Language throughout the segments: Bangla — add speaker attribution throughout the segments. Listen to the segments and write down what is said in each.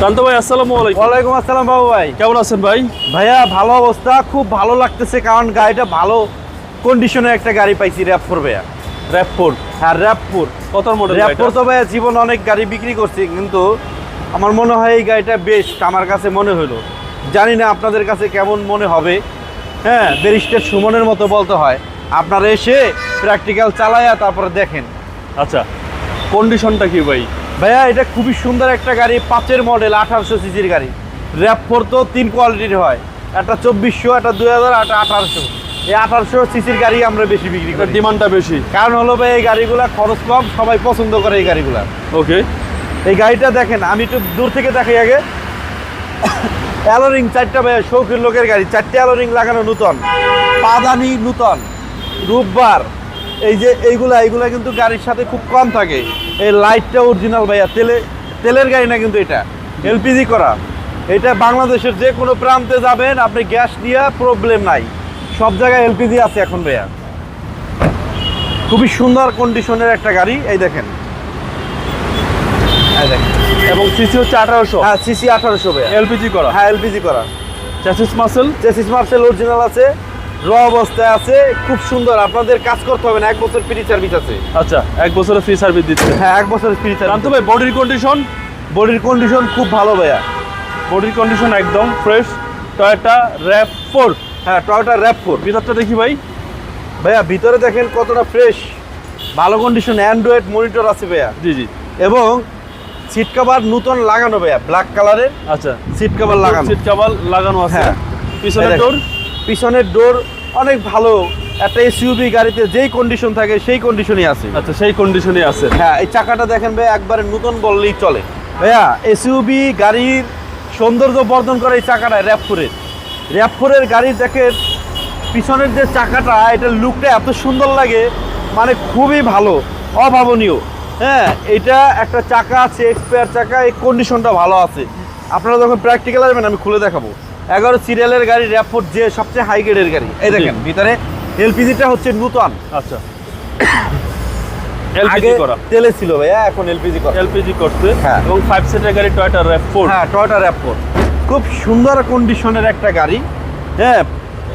Speaker 1: শান্ত ভাই আসসালামু আলাইকুম।
Speaker 2: ওয়ালাইকুম আসসালাম বাবু ভাই।
Speaker 1: কেমন আছেন ভাই?
Speaker 2: ভাইয়া ভালো অবস্থা খুব ভালো লাগতেছে কারণ গাড়িটা ভালো কন্ডিশনের একটা গাড়ি পাইছি র্যাপ ফোর ভাইয়া।
Speaker 1: র্যাপ ফোর
Speaker 2: হ্যাঁ র্যাপ ফোর
Speaker 1: কত মডেল
Speaker 2: র্যাপ ফোর তো ভাইয়া জীবন অনেক গাড়ি বিক্রি করছি কিন্তু আমার মনে হয় এই গাড়িটা বেশ আমার কাছে মনে হলো। জানি না আপনাদের কাছে কেমন মনে হবে। হ্যাঁ ব্যারিস্টার সুমনের মতো বলতে হয়। আপনারা এসে প্র্যাকটিক্যাল চালায়া তারপরে দেখেন।
Speaker 1: আচ্ছা কন্ডিশনটা কি ভাই?
Speaker 2: ভাইয়া এটা খুবই সুন্দর একটা গাড়ি পাঁচের মডেল আঠারোশো সিসির গাড়ি। র্যাপ ফোর তো তিন কোয়ালিটির হয়। একটা চব্বিশশো একটা দুই হাজার একটা আঠারোশো। এই আঠারোশো সিসির গাড়ি আমরা বেশি বিক্রি করি।
Speaker 1: ডিমান্ডটা বেশি।
Speaker 2: কারণ হলো ভাই এই গাড়িগুলা খরচ কম সবাই পছন্দ করে এই গাড়িগুলো।
Speaker 1: ওকে।
Speaker 2: এই গাড়িটা দেখেন আমি একটু দূর থেকে দেখাই আগে। অ্যালোরিং চারটা ভাইয়া শৌখিন লোকের গাড়ি। চারটে অ্যালোরিং লাগানো নূতন। পাদানি নূতন। রূপবার। এই যে এইগুলা এইগুলা কিন্তু গাড়ির সাথে খুব কম থাকে। এই লাইটটা অরিজিনাল ভাইয়া তেলে তেলের গাড়ি না কিন্তু এটা। এলপিজি করা। এটা বাংলাদেশের যে কোনো প্রান্তে যাবেন আপনি গ্যাস নিয়ে প্রবলেম নাই। সব জায়গায় এলপিজি আছে এখন ভাইয়া। খুবই সুন্দর কন্ডিশনের একটা গাড়ি এই দেখেন। দেখেন।
Speaker 1: এবং সিসি হচ্ছে আঠারোশো।
Speaker 2: হ্যাঁ সিসি আঠারোশো ভাইয়া।
Speaker 1: এলপিজি করা।
Speaker 2: হ্যাঁ এলপিজি করা।
Speaker 1: চেসিস মার্সেল
Speaker 2: চেসিস মার্সেল অরিজিনাল আছে। র অবস্থায় আছে খুব সুন্দর। আপনাদের কাজ করতে হবে না এক বছর ফ্রি সার্ভিস আছে।
Speaker 1: আচ্ছা এক বছরের ফ্রি সার্ভিস দিচ্ছে
Speaker 2: হ্যাঁ এক বছর ফ্রি সার্ভিস
Speaker 1: ভাই বডির কন্ডিশন
Speaker 2: বডির কন্ডিশন খুব ভালো ভাইয়া।
Speaker 1: বডির কন্ডিশন একদম ফ্রেশ টয়োটা র্যাপ ফোর
Speaker 2: হ্যাঁ টয়োটা র্যাপ ফোর
Speaker 1: ভিতরটা দেখি ভাই।
Speaker 2: ভাইয়া ভিতরে দেখেন কতটা ফ্রেশ ভালো কন্ডিশন অ্যান্ড্রয়েড মনিটর আছে ভাইয়া।
Speaker 1: জি জি।
Speaker 2: এবং সিট কভার নতুন লাগানো ভাইয়া ব্ল্যাক কালারের
Speaker 1: আচ্ছা।
Speaker 2: সিট কভার লাগানো।
Speaker 1: সিট কাভার লাগানো আছে।
Speaker 2: হ্যাঁ। দেখেন।
Speaker 1: ডোর
Speaker 2: পিছনের ডোর অনেক ভালো একটা এসইউবি গাড়িতে যেই কন্ডিশন থাকে সেই কন্ডিশনই আছে।
Speaker 1: আচ্ছা সেই কন্ডিশনে আছে।
Speaker 2: হ্যাঁ এই চাকাটা দেখেন ভাই একবারে নতুন বললেই চলে। ভাইয়া এসইউবি গাড়ির সৌন্দর্য বর্ধন করে এই চাকাটা র্যাপফোরের র্যাপফোরের গাড়ি দেখেন পিছনের যে চাকাটা এটার লুকটা এত সুন্দর লাগে মানে খুবই ভালো অভাবনীয়। হ্যাঁ এটা একটা চাকা আছে এক্সপায়ার চাকা এই কন্ডিশনটা ভালো আছে। আপনারা যখন প্র্যাকটিক্যাল আসবেন আমি খুলে দেখাবো। এগারো সিরিয়ালের গাড়ি র্যাপফোর যে সবচেয়ে হাই গ্রেডের গাড়ি। এই দেখেন ভিতরে এলপিজিটা হচ্ছে নূতন
Speaker 1: আচ্ছা। এলপিজি করা।
Speaker 2: তেলে ছিল ভাইয়া এখন এলপিজি করা
Speaker 1: এলপিজি করতে
Speaker 2: হ্যাঁ।
Speaker 1: এবং ফাইভ সিটের গাড়ি টয়োটা
Speaker 2: হ্যাঁ টয়োটা খুব সুন্দর কন্ডিশনের একটা গাড়ি হ্যাঁ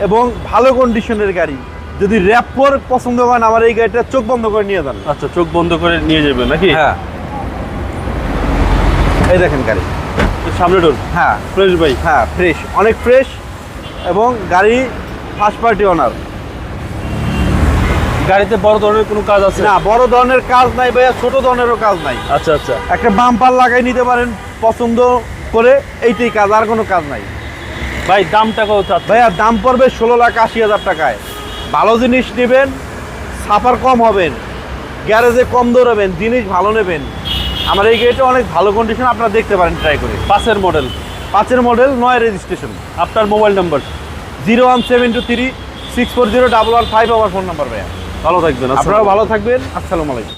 Speaker 2: এবং ভালো কন্ডিশনের গাড়ি। যদি র্যাপফোর পছন্দ করেন আমার এই গাড়িটা চোখ বন্ধ করে নিয়ে যান।
Speaker 1: আচ্ছা চোখ বন্ধ করে নিয়ে যাবেন নাকি?
Speaker 2: হ্যাঁ। এই দেখেন গাড়ি।
Speaker 1: সামনে ডোর
Speaker 2: হ্যাঁ।
Speaker 1: ফ্রেশ ভাই।
Speaker 2: হ্যাঁ ফ্রেশ অনেক ফ্রেশ এবং গাড়ি ফার্স্ট পার্টি ওনার
Speaker 1: গাড়িতে বড় ধরনের কোনো কাজ আছে?
Speaker 2: না বড় ধরনের কাজ নাই ভাইয়া ছোট ধরনেরও কাজ নাই।
Speaker 1: আচ্ছা আচ্ছা।
Speaker 2: একটা বাম্পার লাগাই নিতে পারেন পছন্দ করে এইটাই কাজ আর কোনো কাজ নাই।
Speaker 1: ভাই দামটা কত
Speaker 2: ভাইয়া দাম পড়বে ষোলো লাখ আশি হাজার টাকায়। ভালো জিনিস নেবেন সাফার কম হবেন গ্যারেজে কম দৌড়াবেন জিনিস ভালো নেবেন। আমার এই গাড়িটা অনেক ভালো কন্ডিশন আপনারা দেখতে পারেন ট্রাই করে।
Speaker 1: পাঁচের মডেল
Speaker 2: পাঁচের মডেল নয় রেজিস্ট্রেশন
Speaker 1: আপনার mobile number
Speaker 2: zero one seven two three six four zero double one five আমার ফোন নাম্বার ভাইয়া।
Speaker 1: ভালো থাকবেন
Speaker 2: আপনারাও ভালো থাকবেন। আসসালামু আলাইকুম।